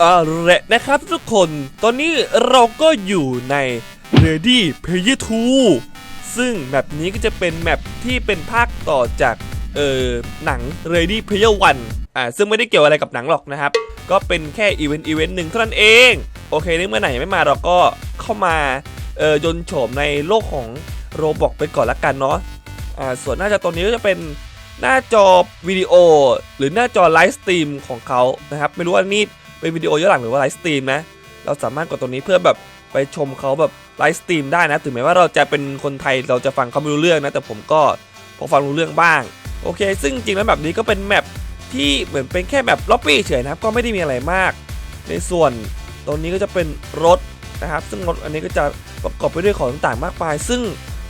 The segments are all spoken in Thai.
เอาละนะครับทุกคนตอนนี้เราก็อยู่ใน Ready Player 2 ซึ่งแมปนี้ก็จะเป็นแมปที่เป็นภาคต่อจากเอ่อหนัง Ready Player 1 อ่าซึ่งไม่ได้เกี่ยวอะไรกับหนังหรอกนะครับ ก็เป็นแค่อีเวนต์อีเวนต์หนึ่งเท่านั้นเอง โอเคนี่เมื่อไหร่ไม่มาเราก็เข้ามาเอ่อยนโฉมในโลกของโรบอกไปก่อนละกันเนาะอ่าส่วนหน้าจอตัวนี้ก็จะเป็นหน้าจอวิดีโอ หรือหน้าจอไลฟ์สตรีมของเขานะครับ ไม่รู้ว่านี่ เป็นวิดีโอย้อนหลังหรือว่าไลฟ์สตรีมนะ เราสามารถกดตรงนี้เพื่อแบบไปชมเขาแบบไลฟ์สตรีมได้นะ ถึงแม้ว่าเราจะเป็นคนไทยเราจะฟังเขาไม่รู้เรื่องนะ แต่ผมก็พอฟังรู้เรื่องบ้าง โอเค ซึ่งจริงแล้วแบบนี้ก็เป็นแมปที่เหมือนเป็นแค่แบบล็อบบี้เฉยนะครับ ก็ไม่ได้มีอะไรมาก ในส่วนตรงนี้ก็จะเป็นรถนะครับ ซึ่งรถอันนี้ก็จะประกอบไปด้วยของต่างๆมากมาย ซึ่ง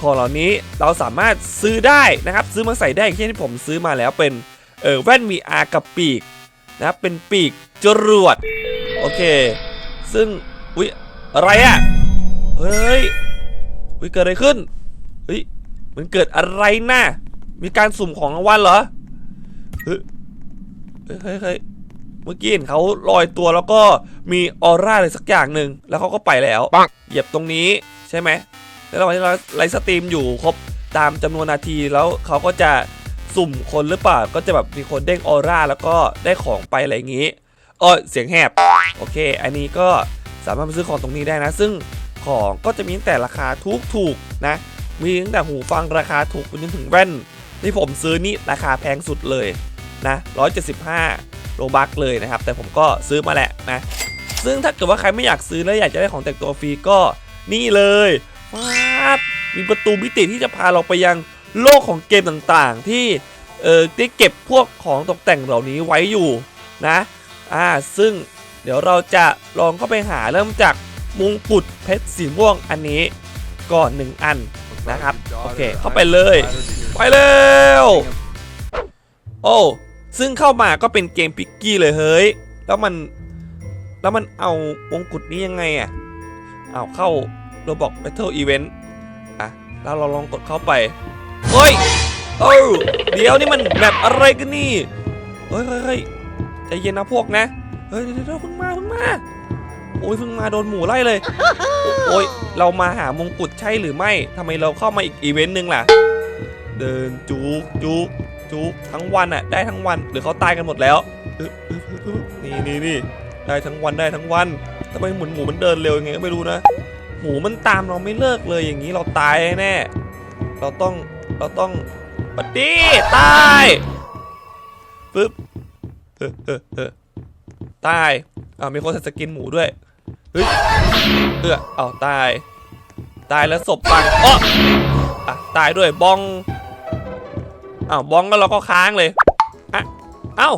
ของเหล่านี้เราสามารถซื้อได้นะครับ ซื้อมาใส่ได้เช่นที่ผมซื้อมาแล้วเป็นเออแว่น VR กับปีก นะครับเป็นปีกจรวดโอเค ซึ่งอุ๊ยอะไรอะ่ะเฮ้ยอุ๊ยเกิดอะไรขึ้นเฮ้ยมันเกิดอะไรน่ะมีการสุ่มของรางวัลเหรอเฮ้ยเฮ้ยเฮ้ยเฮ้ยเมื่อกี้เห็นเขาลอยตัวแล้วก็มีออร่าอะไรสักอย่างหนึ่งแล้วเขาก็ไปแล้วปังเหยียบตรงนี้ใช่ไหมแล้วระหว่างที่เราไลฟ์สตรีมอยู่ครบตามจำนวนนาทีแล้วเขาก็จะ สุ่มคนหรือเปล่าก็จะแบบมีคนเด้งออร่าแล้วก็ได้ของไปอะไรอย่างนี้เออเสียงแหบโอเค อันนี้ก็สามารถไปซื้อของตรงนี้ได้นะ ซึ่งของก็จะมีตั้งแต่ราคาถูกถูกๆนะ มีตั้งแต่หูฟังราคาถูกไปจนถึงแว่น ที่ผมซื้อนี่ราคาแพงสุดเลยนะ175โลบักเลยนะครับ แต่ผมก็ซื้อมาแหละนะ ซึ่งถ้าเกิดว่าใครไม่อยากซื้อแล้วอยากจะได้ของแต่งตัวฟรีก็นี่เลยฟาดมีประตูมิติที่จะพาเราไปยัง โลกของเกมต่างๆ ที่เออได้เก็บพวกของตกแต่งเหล่านี้ไว้อยู่นะอ่าซึ่งเดี๋ยวเราจะลองเข้าไปหาเริ่มจากมงกุฎเพชรสีม่วงอันนี้ก่อนหนึ่งอันนะครับโอเคเข้าไปเลยไปเร็วโอ้ซึ่งเข้ามาก็เป็นเกมพิกกี้เลยเฮ้ยแล้วมันแล้วมันเอามงกุฎนี้ยังไงอะเอาเข้าราบอก Battle Event อะแล้วเราลองกดเข้าไป เฮ้ยเอ้าเดี๋ยวนี่มันแบบอะไรกันนี่เฮ้ยเฮ้ยเฮ้ยใจเย็นนะพวกนะเฮ้ยเดี๋ยวเพิ่งมาเพิ่งมาโอ้ยเพิ่งมาโดนหมูไล่เลย โอ้ยเรามาหามงกุฎใช่หรือไม่ทำไมเราเข้ามาอีกอีเวนต์หนึ่งล่ะ เดินจุกจุกจุกทั้งวันอะได้ทั้งวันหรือเขาตายกันหมดแล้วนี่นี่นี่ได้ทั้งวันได้ทั้งวันทำไมหมุนหมูมันเดินเร็วยังไงก็ไม่รู้นะ หมูมันตามเราไม่เลิกเลยอย่างนี้เราตายแน่เราต้อง เราต้องปฏิตายปึ๊บเออเออเออตายอ่ามีคนใส่สกินหมูด้วยเฮ้ยเออเอาตาย ตายแล้วศพปังอ้ออะตายด้วยบองอ้าวบองแล้วเราก็ค้างเลยอะเอ้า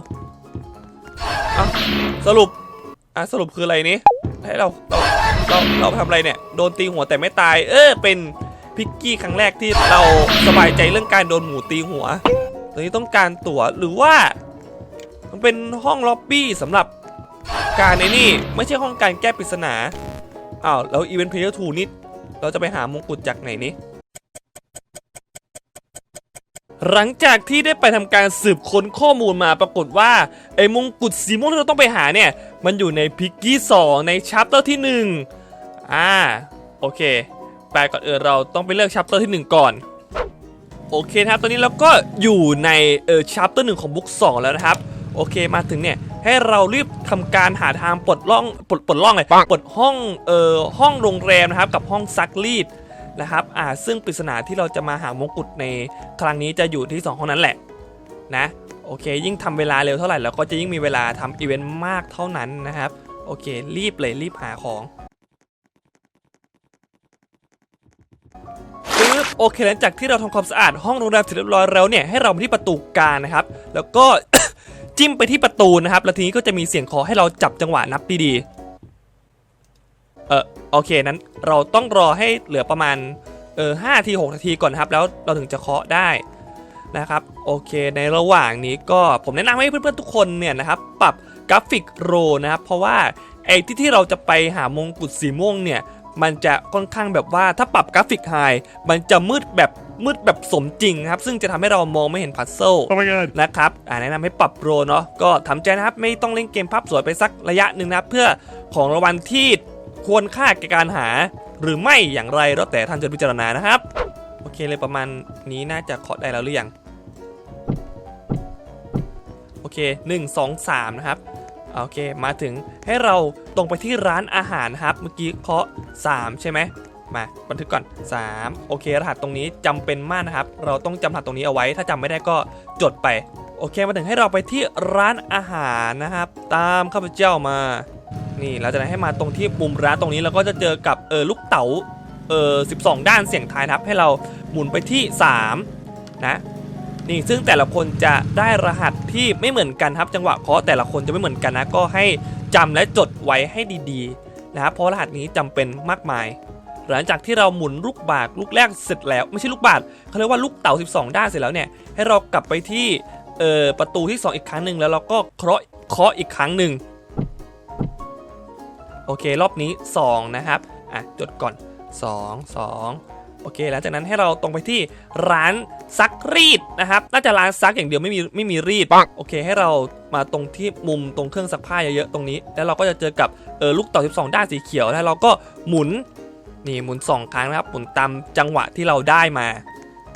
เอ้าสรุปอะสรุปคืออะไรนี้ให้เราเราเราเราทำอะไรเนี่ย โดนตีหัวแต่ไม่ตาย เออเป็น พิกกี้ครั้งแรกที่เราสบายใจเรื่องการโดนหมูตีหัวตอนนี้ต้องการตั๋วหรือว่า มันเป็นห้องล็อบบี้สำหรับการในนี่ ไม่ใช่ห้องการแก้ปริศนาอ้าวแล้วอีเวนต์เพลเยอร์ทูนี่เราจะไปหามงกุฎจากไหนนี่หลังจากที่ได้ไปทำการสืบค้นข้อมูลมาปรากฏว่า ไอ้มงกุฎสีม่วงที่เราต้องไปหาเนี่ย มันอยู่ในพิกกี้ 2 ในชัปเตอร์ที่ 1 อ่า โอเค แปลก่อนเออเราต้องไปเลือกชัปเตอร์ที่ 1 ก่อน โอเคนะครับ ตอนนี้เราก็อยู่ในเออชัปเตอร์หนึ่งของบุ๊ก2แล้วนะครับ โอเคมาถึงเนี่ยให้เรารีบทำการหาทางปลดล่องปลดปลดล่องเลยปังปลดห้องเอ่อห้องโรงแรมนะครับกับห้องซักรีดนะครับอ่าซึ่งปริศนาที่เราจะมาหามงกุฎในครั้งนี้จะอยู่ที่ 2 ห้องนั้นแหละนะโอเค ยิ่งทำเวลาเร็วเท่าไหร่เราก็จะยิ่งมีเวลาทำอีเวนต์มากเท่านั้นนะครับ โอเค รีบเลยรีบหาของ โอเคหลังจากที่เราทำความสะอาดห้องโรงแรมเสร็จเรียบร้อยแล้วเนี่ยให้เราไปที่ประตูกลางนะครับ แล้วก็ จิ้มไปที่ประตูนะครับ แล้วทีนี้ก็จะมีเสียงขอให้เราจับจังหวะนับดีๆเออโอเคนั้นเราต้องรอให้เหลือประมาณเออห้าทีหกนาทีก่อนนะครับ แล้วเราถึงจะเคาะได้นะครับโอเคในระหว่างนี้ก็ผมแนะนำให้เพื่อนๆทุกคนเนี่ยนะครับปรับกราฟิกโรนะครับเพราะว่าไอ้ที่ที่เราจะไปหามงกุฎสีม่วงเนี่ย มันจะค่อนข้างแบบว่าถ้าปรับกราฟิกไฮมันจะมืดแบบมืดแบบสมจริงครับ ซึ่งจะทำให้เรามองไม่เห็นพัซเซิล Oh my god นะครับอ่าแนะนำให้ปรับโปรเนาะก็ทำใจนะครับ ไม่ต้องเล่นเกมภาพสวยไปสักระยะหนึ่งนะครับเพื่อของรางวัลที่ควรค่าแก่การหา หรือไม่อย่างไรแล้วแต่ท่านจะพิจารณานะครับ โอเคเลยประมาณนี้น่าจะเคาะได้แล้วหรือยัง โอเค 1 2 3 นะครับ โอเค มาถึงให้เราตรงไปที่ร้านอาหารครับ เมื่อกี้เคาะ 3 ใช่ไหมมาบันทึกก่อน 3 โอเค รหัสตรงนี้จำเป็นมากนะครับ เราต้องจำรหัสตรงนี้เอาไว้ ถ้าจำไม่ได้ก็จดไป โอเค มาถึงให้เราไปที่ร้านอาหารนะครับ ตามข้าพเจ้ามา นี่เราจะให้มาตรงที่มุมร้านตรงนี้ แล้วก็จะเจอกับเออลูกเต๋าเออ12 ด้านเสียงทายนะครับ ให้เราหมุนไปที่ 3 นะ นี่ซึ่งแต่ละคนจะได้รหัสที่ไม่เหมือนกันครับ จังหวะเคาะแต่ละคนจะไม่เหมือนกันนะก็ให้จำและจดไว้ให้ดีๆนะครับเพราะรหัสนี้จำเป็นมากมาย หลังจากที่เราหมุนลูกบาศลูกแรกเสร็จแล้ว ไม่ใช่ลูกบาศเขาเรียกว่าลูกเต๋า12 ด้านเสร็จแล้วเนี่ยให้เรากลับไปที่เอ่อประตูที่ 2 อีกครั้งหนึ่งแล้วเราก็เคาะเคาะอีกครั้งหนึ่งโอเครอบนี้ 2 นะครับอะจดก่อน 2 2 โอเคหลังจากนั้นให้เราตรงไปที่ร้านซักรีดนะครับน่าจะร้านซักอย่างเดียวไม่มีไม่มีรีดปังโอเค ให้เรามาตรงที่มุมตรงเครื่องซักผ้าเยอะๆตรงนี้ แล้วเราก็จะเจอกับเออลูกเต่อ12 ด้านสีเขียวแล้วเราก็หมุนนี่หมุน 2 ครั้งนะครับหมุนตามจังหวะที่เราได้มา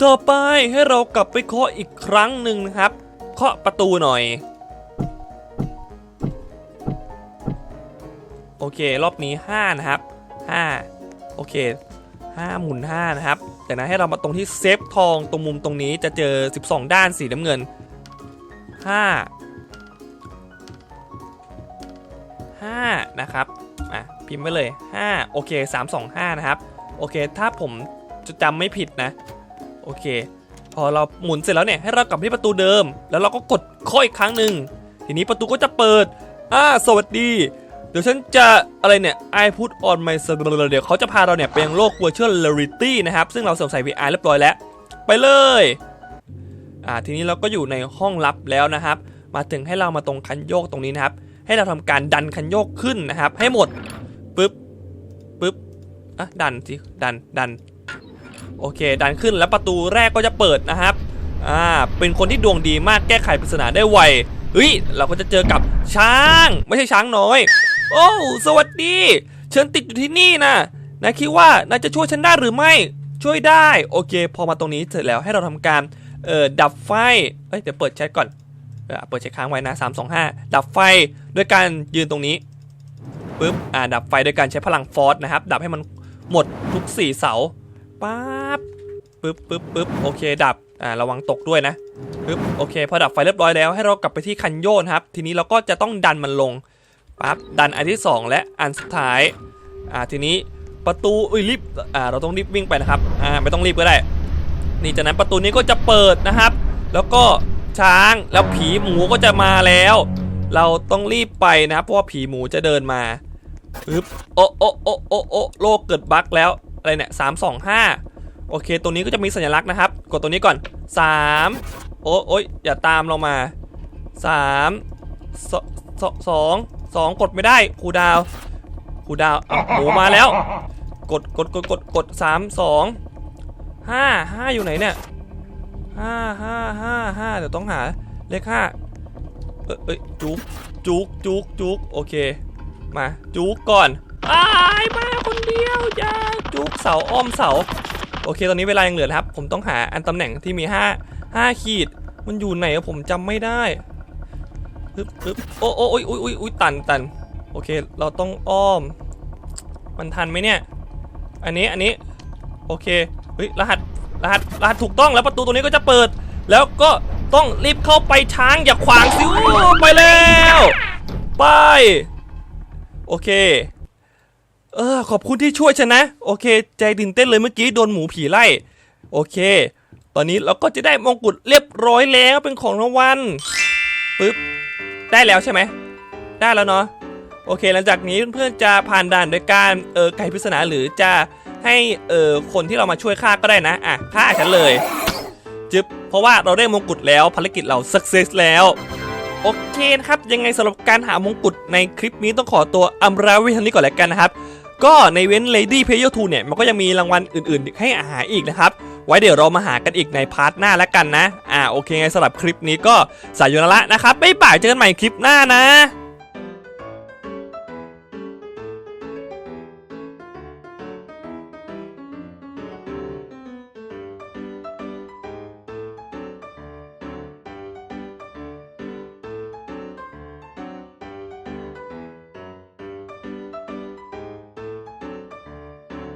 ต่อไปให้เรากลับไปเคาะอีกครั้งหนึ่งนะครับเคาะประตูหน่อยโอเค รอบนี้ 5 นะครับ 5 โอเค 5หมุน5นะครับจากนั้นให้เรามาตรงที่เซฟทองตรงมุมตรงนี้จะเจอ 12 ด้านสีน้ำเงิน 5 5 นะครับอะพิมพ์ไว้เลย 5 โอเค 3 2 5 นะครับ โอเค ถ้าผมจะจำไม่ผิดนะ โอเค พอเราหมุนเสร็จแล้วเนี่ยให้เรากลับไปที่ประตูเดิม แล้วเราก็กดเคาอีกครั้งหนึ่งทีนี้ประตูก็จะเปิดอ่าสวัสดี เดี๋ยวฉันจะอะไรเนี่ย I put on my server เดี๋ยวเขาจะพาเราเนี่ยไปยังโลก virtual reality นะครับ ซึ่งเราสวมใส่ VR เรียบร้อยแล้ว ไปเลยอ่าทีนี้เราก็อยู่ในห้องลับแล้วนะครับ มาถึงให้เรามาตรงคันโยกตรงนี้นะครับ ให้เราทำการดันคันโยกขึ้นนะครับ ให้หมดปึ๊บปึ๊บอะดันสิดันดันโอเค ดันขึ้นแล้วประตูแรกก็จะเปิดนะครับอ่าเป็นคนที่ดวงดีมากแก้ไขปริศนาได้ไวเฮ้ย เราก็จะเจอกับช้าง ไม่ใช่ช้างน้อย โอ้สวัสดีฉันติดอยู่ที่นี่นะนายคิดว่านายจะช่วยฉันได้หรือไม่ ช่วยได้โอเค พอมาตรงนี้เสร็จแล้วให้เราทำการเอ่อดับไฟเอ้ยเดี๋ยวเปิดแชทก่อนเอเปิดแชทค้างไว้นะ3 2 5ดับไฟด้วยการยืนตรงนี้ปึ๊บอ่าดับไฟด้วยการใช้พลังฟอสนะครับ ดับให้มันหมดทุก4เสาปั๊บปึ๊บปึ๊บปึ๊บโอเค ดับอ่าระวังตกด้วยนะปึ๊บโอเค พอดับไฟเรียบร้อยแล้วให้เรากลับไปที่คันโยนครับ ทีนี้เราก็จะต้องดันมันลง ปั๊บดันอันที่ 2 และอันสุดท้ายอ่าทีนี้ประตูอุ้ยรีบอ่าเราต้องรีบวิ่งไปนะครับอ่าไม่ต้องรีบก็ได้ นี่จากนั้นประตูนี้ก็จะเปิดนะครับ แล้วก็ช้างแล้วผีหมูก็จะมาแล้ว เราต้องรีบไปนะครับเพราะว่าผีหมูจะเดินมาปึ๊บโอโอะโอะโอะโอโลกเกิดบั๊กแล้วอะไรเนี่ยสามสองห้าโอเคตัวนี้ก็จะมีสัญลักษณ์นะครับ กดตัวนี้ก่อนสามโอ้ยอย่าตามเรามาสา สองกดไม่ได้ครูดาวครูดาวเอาหมูมาแล้ว กดกดกดกดกดสามสองห้าห้าอยู่ไหนเนี่ยห้าห้าห้าห้าเดี๋ยวต้องหาเลขห้าเอ้ยเอ้ยจุกจุกจุกจุกโอเค มาจุกก่อนอ้ายมาคนเดียวจ้าจุกเสาอ้อมเสา โอเคตอนนี้เวลายังเหลือครับ ผมต้องหาอันตำแหน่งที่มี 5 5 ขีด มันอยู่ไหนอะผมจำไม่ได้ ปึ๊บปึ๊บโอ้โอ้โอ้ยอุ้ยอุ้ยอุ้ยตันตันโอเค เราต้องอ้อม มันทันไหมเนี่ย อันนี้อันนี้ โอเคเฮ้ยรหัสรหัสรหัสถูกต้องแล้วประตูตัวนี้ก็จะเปิด แล้วก็ต้องรีบเข้าไปช้างอย่าขวางสิวไปแล้ว ไป โอเค เออ ขอบคุณที่ช่วยฉันนะ โอเค ใจตื่นเต้นเลยเมื่อกี้โดนหมูผีไล่ โอเค ตอนนี้เราก็จะได้มงกุฎเรียบร้อยแล้วเป็นของรางวัลปึ๊บ ได้แล้วใช่ไหม ได้แล้วเนาะ โอเค หลังจากนี้เพื่อนๆจะผ่านด่านโดยการเออไขปริศนาหรือจะให้เออคนที่เรามาช่วยฆ่าก็ได้นะ อะฆ่าฉันเลยจึ๊บเพราะว่าเราได้มงกุฎแล้วภารกิจเราสักเซสแล้ว โอเคนะครับ ยังไงสำหรับการหามงกุฎในคลิปนี้ต้องขอตัวอำลาว้เท่านี้ก่อนแล้วกันนะครับ ก็ในเว้น Lady Player 2เนี่ย มันก็ยังมีรางวัลอื่นๆ ให้อาหารอีกนะครับ ไว้เดี๋ยวเรามาหากันอีกในพาร์ทหน้าแล้วกันนะ อ่าโอเคไงสำหรับคลิปนี้ก็สายโยนละนะครับไม่ป่ายเจอกันใหม่คลิปหน้านะ